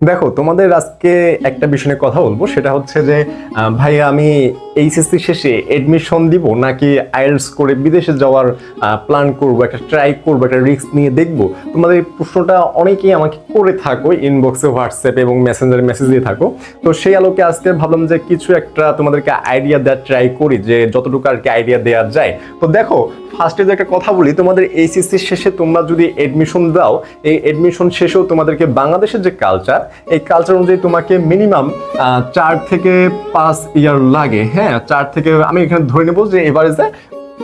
দেখো তোমাদের আজকে একটা বিষয় নিয়ে কথা বলব। সেটা হচ্ছে যে ভাই আমি এইচএসসি শেষে এডমিশন দিব নাকি আইএলস করে বিদেশে যাওয়ার প্ল্যান করব একটা ট্রাই করব একটা রিস্ক নিয়ে দেখব? তোমাদের এই প্রশ্নটা অনেকেই আমাকে করে থাকো ইনবক্সে হোয়াটসঅ্যাপে এবং মেসেঞ্জারে মেসেজ দিয়ে থাকো। তো সেই আলোকে আজকে ভাবলাম যে কিছু একটা তোমাদেরকে আইডিয়া দেওয়ার ট্রাই করি যে যতটুকু আর কি আইডিয়া দেওয়া যায়। তো দেখো ফার্স্টে যে একটা কথা বলি তোমাদের এইচএসসি শেষে তোমরা যদি এডমিশন দাও এই এডমিশন শেষেও তোমাদেরকে বাংলাদেশের যে কালচার এই কালচার অনুযায়ী তোমাকে মিনিমাম চার থেকে পাঁচ ইয়ার লাগে। হ্যাঁ চার থেকে, আমি এখানে ধরে নেব যে এভারেজে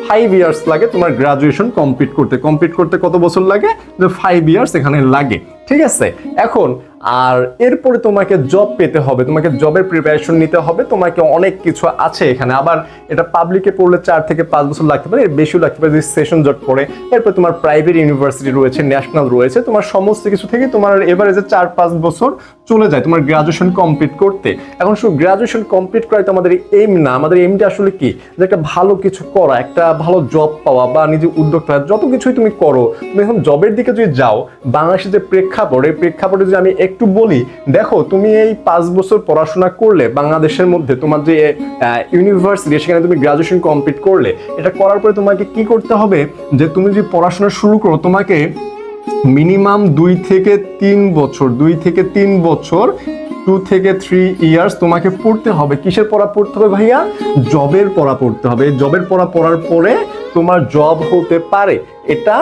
ফাইভ ইয়ার্স লাগে তোমার গ্রাজুয়েশন কমপ্লিট করতে। কমপ্লিট করতে কত বছর লাগে? যে ফাইভ ইয়ার্স এখানে লাগে। ঠিক আছে? এখন আর এরপরে তোমাকে জব পেতে হবে তোমাকে জবের প্রিপারেশন নিতে হবে তোমাকে অনেক কিছু আছে এখানে। আবার এটা পাবলিকে পড়লে চার থেকে পাঁচ বছর লাগতে পারে এর বেশিও লাগতে পারে যদি সেশন জট পড়ে। এরপর তোমার প্রাইভেট ইউনিভার্সিটি রয়েছে ন্যাশনাল রয়েছে তোমার সমস্ত কিছু থেকে তোমার এভারেজে চার পাঁচ বছর চলে যায় তোমার গ্রাজুয়েশন কমপ্লিট করতে। এখন শুধু গ্রাজুয়েশন কমপ্লিট করাই তো আমাদের এইম না আমাদের এইমটা আসলে কি? যে একটা ভালো কিছু করা একটা ভালো জব পাওয়া বা নিজে উদ্যোক্তা যত কিছুই তুমি করো তুমি এখন জবের দিকে যদি যাও বাংলাদেশের যে প্রেক্ষাপট এই প্রেক্ষাপটে যদি আমি একটু বলি, দেখো, তুমি এই পাঁচ বছর পড়াশোনা করলে বাংলাদেশের মধ্যে তোমার যে ইউনিভার্সিটি সেখানে তুমি গ্রাজুয়েশন কমপ্লিট করলে, এটা করার পরে তোমাকে কি করতে হবে? যে তুমি যদি পড়াশোনা শুরু করো, তোমাকে মিনিমাম দুই থেকে তিন বছর, দুই থেকে তিন বছর টু থেকে থ্রি ইয়ার্স তোমাকে পড়তে হবে। কিসের পড়া পড়তে হবে ভাইয়া? জবের পড়া পড়তে হবে। জবের পড়া পড়ার পরে তোমার জব হতে পারে। এটা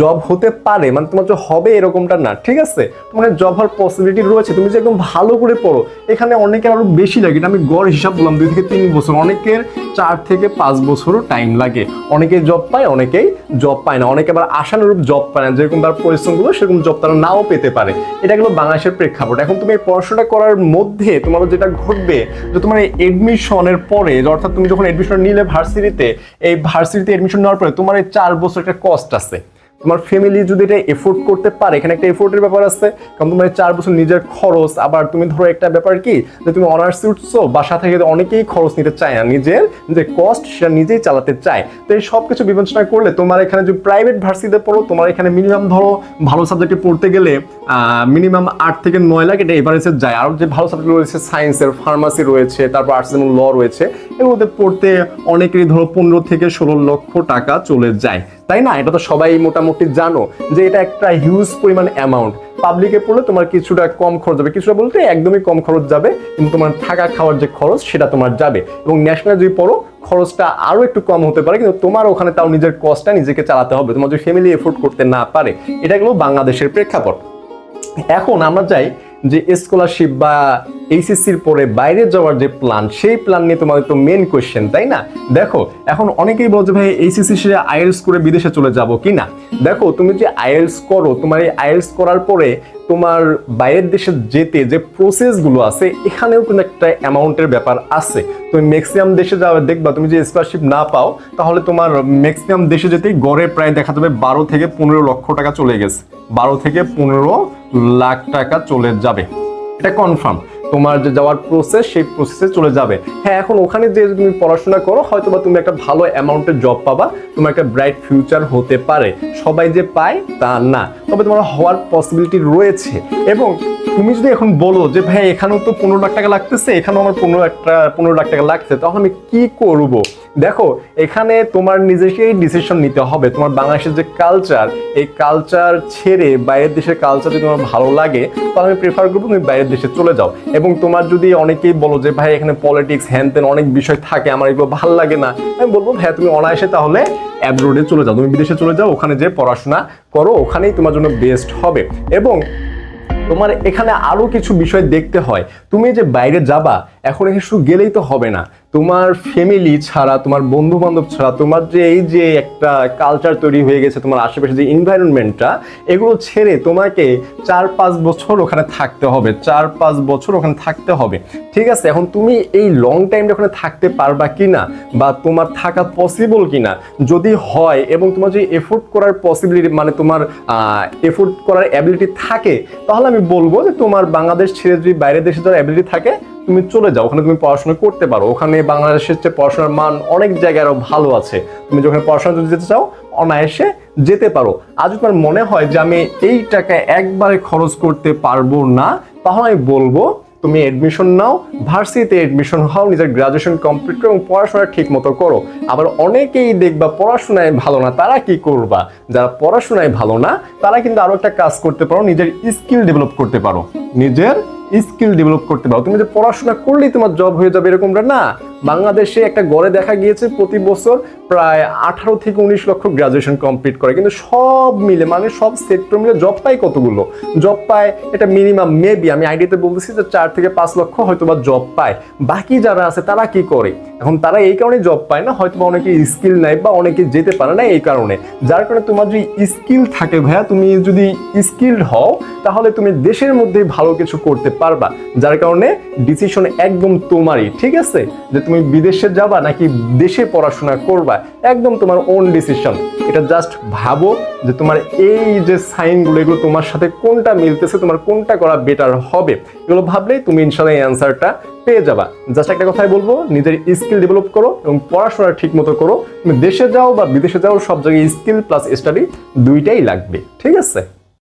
জব হতে পারে মানে তোমার যে হবে এরকমটা না, ঠিক আছে? তোমার জব হওয়ার পসিবিলিটি রয়েছে, তুমি যে একদম ভালো করে পড়ো, এখানে অনেকের আরও বেশি লাগে, এটা আমি গড় হিসাব বললাম, দুই থেকে তিন বছর, অনেকের চার থেকে পাঁচ বছরও টাইম লাগে। অনেকে জব পায়, অনেকেই জব পায় না, অনেকে আবার আশানুরূপ জব পায় না, যেরকম তার পরিশ্রমগুলো, সেরকম জব তারা নাও পেতে পারে। এটা গেলো বাংলাদেশের প্রেক্ষাপট। এখন তুমি এই পড়াশোনা করার মধ্যে তোমার যেটা ঘটবে, যে তোমার এই এডমিশনের পরে অর্থাৎ তুমি যখন এডমিশন নিলে ভার্সিটিতে এই ভার্সিটিতে এডমিশন নেওয়ার পরে তোমার এই চার বছর একটা কস্ট আছে। তোমার ফ্যামিলি যদি এটা এফোর্ড করতে পারে এখানে একটা এফোর্টের ব্যাপার আছে। কারণ তোমার চার বছর নিজের খরচ আবার তুমি ধরো একটা ব্যাপার কি যে তুমি অনার্স উঠছো বাসা থেকে অনেকেই খরচ নিতে চায় না। নিজের যে কস্ট সেটা নিজেই চালাতে চায়। তো এই সব কিছু বিবেচনা করলে তোমার এখানে যদি প্রাইভেট ভার্সিটিতে পড়ো তোমার এখানে মিনিমাম ধরো ভালো সাবজেক্টে পড়তে গেলে মিনিমাম আট থেকে নয় লাখ এটা এভারেজে যায়। আর যে ভালো সাবজেক্ট রয়েছে সায়েন্সের ফার্মাসি রয়েছে তারপর আর্টস এবং ল রয়েছে এর মধ্যে পড়তে অনেকেরই ধরো পনেরো থেকে ষোলো লক্ষ টাকা চলে যায়। তাই না? এটা তো সবাই মোটামুটি জানো যে এটা একটা হিউজ পরিমাণ অ্যামাউন্ট পাবলিকে পড়লে তোমার কিছুটা কম খরচ যাবে কিছুটা বলতে একদমই কম খরচ যাবে, কিন্তু তোমার থাকা খাওয়ার যে খরচ, সেটা তোমার যাবে। এবং ন্যাশনাল যদি পড়ো, খরচটা আরও একটু কম হতে পারে, কিন্তু তোমার ওখানে তাও নিজের কষ্টটা নিজেকে চালাতে হবে। তোমার যদি ফ্যামিলি এফোর্ড করতে না পারে, এটা গেলো বাংলাদেশের প্রেক্ষাপট। এখন আমরা চাই যে স্কলারশিপ বা এইচএসসির পরে বাইরে যাওয়ার যে প্ল্যান সেই প্ল্যান নিয়ে তোমাদের তো মেন কোয়েশ্চেন তাই না? দেখো, এখন অনেকেই বলছে, ভাই, এইচএসসি সে আইএলস করে বিদেশে চলে যাব কি না? দেখো, তুমি যে আইএলস করো, তোমার এই আইএলস করার পরে তোমার বাইরের দেশে যেতে যে প্রসেসগুলো আছে, এখানেও কিন্তু একটা অ্যামাউন্টের ব্যাপার আছে। তুমি ম্যাক্সিমাম দেশে যাবে দেখবা তুমি যে স্কলারশিপ না পাও, তাহলে তোমার ম্যাক্সিমাম দেশে যেতেই গড়ে প্রায় দেখা যাবে বারো থেকে পনেরো লক্ষ টাকা চলে গেছে। বারো থেকে পনেরো লাখ টাকা চলে যাবে। এটা কনফার্ম তোমার যে যাওয়ার প্রসেস সেই প্রসেসে চলে যাবে। হ্যাঁ এখন ওখানে যে তুমি পড়াশোনা করো হয়তো বা তুমি একটা ভালো অ্যামাউন্টের জব পাবা, তোমার একটা ব্রাইট ফিউচার হতে পারে। সবাই যে পায়, তা না। তবে তোমার হওয়ার পসিবিলিটি রয়েছে। এবং তুমি যদি এখন বলো যে, ভাই, এখানেও তো পনেরো লাখ টাকা লাগতেছে, এখানেও আমার পনেরো একটা, পনেরো লাখ টাকা লাগছে তখন আমি কি করব? দেখো, এখানে তোমার নিজেকেই ডিসিশন নিতে হবে। তোমার বাংলাদেশের যে কালচার এই কালচার ছেড়ে বাইরের দেশের কালচার যদি তোমার ভালো লাগে, তাহলে আমি প্রেফার করব তুমি বাইরের দেশে চলে যাও। এবং তোমার যদি অনেকেই বলো যে, ভাই, এখানে পলিটিক্স হ্যান তেন অনেক বিষয় থাকে, আমার এগুলো ভালো লাগে না আমি বলব ভাই তুমি অনায়াসে তাহলে অ্যাব্রোডে চলে যাও। তুমি বিদেশে চলে যাও, ওখানে যে পড়াশোনা করো, ওখানেই তোমার জন্য বেস্ট হবে। এবং তোমার এখানে আরও কিছু বিষয় দেখতে হয়। তুমি যে বাইরে যাবা, এখন এখানে শুধু গেলেই তো হবে না। তোমার ফ্যামিলি ছাড়া, তোমার বন্ধু বান্ধব ছাড়া, তোমার যে এই যে একটা কালচার তৈরি হয়ে গেছে, তোমার আশেপাশে যে এনভায়রনমেন্টটা এগুলো ছেড়ে তোমাকে চার পাঁচ বছর ওখানে থাকতে হবে চার পাঁচ বছর ওখানে থাকতে হবে। ঠিক আছে? এখন তুমি এই লং টাইমটা ওখানে থাকতে পারবা কিনা বা তোমার থাকা পসিবল কিনা? যদি হয় এবং তোমার যে এফোর্ট করার পসিবিলিটি মানে তোমার এফোর্ট করার অ্যাবিলিটি থাকে, তাহলে আমি বলব যে তোমার বাংলাদেশ ছেড়ে যদি বাইরের দেশে যাওয়ার অ্যাবিলিটি থাকে তুমি চলে যাও, ওখানে তুমি পড়াশোনা করতে পারো। ওখানে বাংলাদেশের চেয়ে পড়াশোনার মান অনেক জায়গায় আরও ভালো আছে। তুমি যখন পড়াশোনা যদি যেতে চাও, অনায়াসে যেতে পারো। আজ তোমার মনে হয় যে আমি এই টাকা একবারে খরচ করতে পারব না, তাহলে আমি বলব, তুমি এডমিশন নাও ভার্সিটিতে এডমিশন হও, নিজের গ্রাজুয়েশন কমপ্লিট করো এবং পড়াশোনা ঠিক মতো করো। আবার অনেকেই দেখবা পড়াশোনায় ভালো না, তারা কি করবা? যারা পড়াশোনায় ভালো না, তারা কিন্তু আরও একটা কাজ করতে পারো, নিজের স্কিল ডেভেলপ করতে পারো। নিজের স্কিল ডেভেলপ করতে পারো তুমি যে পড়াশোনা করলেই তোমার জব হয়ে যাবে এরকমটা না। বাংলাদেশে একটা গড়ে দেখা গিয়েছে প্রতি বছর প্রায় আঠারো থেকে উনিশ লক্ষ গ্রাজুয়েশন কমপ্লিট করে। কিন্তু সব মিলে মানে সব সেক্টর মিলে জব পায় কতগুলো? জব পায় এটা মিনিমাম মেবি আমি আইডিয়াতে বলতেছি যে চার থেকে পাঁচ লক্ষ হয়তো বা জব পায়। বাকি যারা আছে তারা কি করে? এখন তারা এই কারণে জব পায় না হয়তো বা অনেকে স্কিল নাই বা অনেকে যেতে পারে না এই কারণে। যার কারণে তোমার যদি স্কিল থাকে ভাইয়া, তুমি যদি স্কিলড হও, তাহলে তুমি দেশের মধ্যে ভালো কিছু করতে পারবা। যার কারণে ডিসিশন একদম তোমারই, ঠিক আছে? যে তুমি বিদেশে যাবা নাকি দেশে পড়াশোনা করবা? একদম তোমার ওন ডিসিশন এটা জাস্ট ভাবো যে তোমার এই যে সাইনগুলো, এগুলো তোমার সাথে কোনটা মিলতেছে, তোমার কোনটা করা বেটার হবে? এগুলো ভাবলেই তুমি ইনশাল্লাহ এই অ্যান্সারটা পেয়ে যাবা। জাস্ট একটা কথাই বলব, নিজের স্কিল ডেভেলপ করো এবং পড়াশোনা ঠিক মতো করো। তুমি দেশে যাও বা বিদেশে যাও, সব জায়গায় স্কিল প্লাস স্টাডি দুইটাই লাগবে। ঠিক আছে?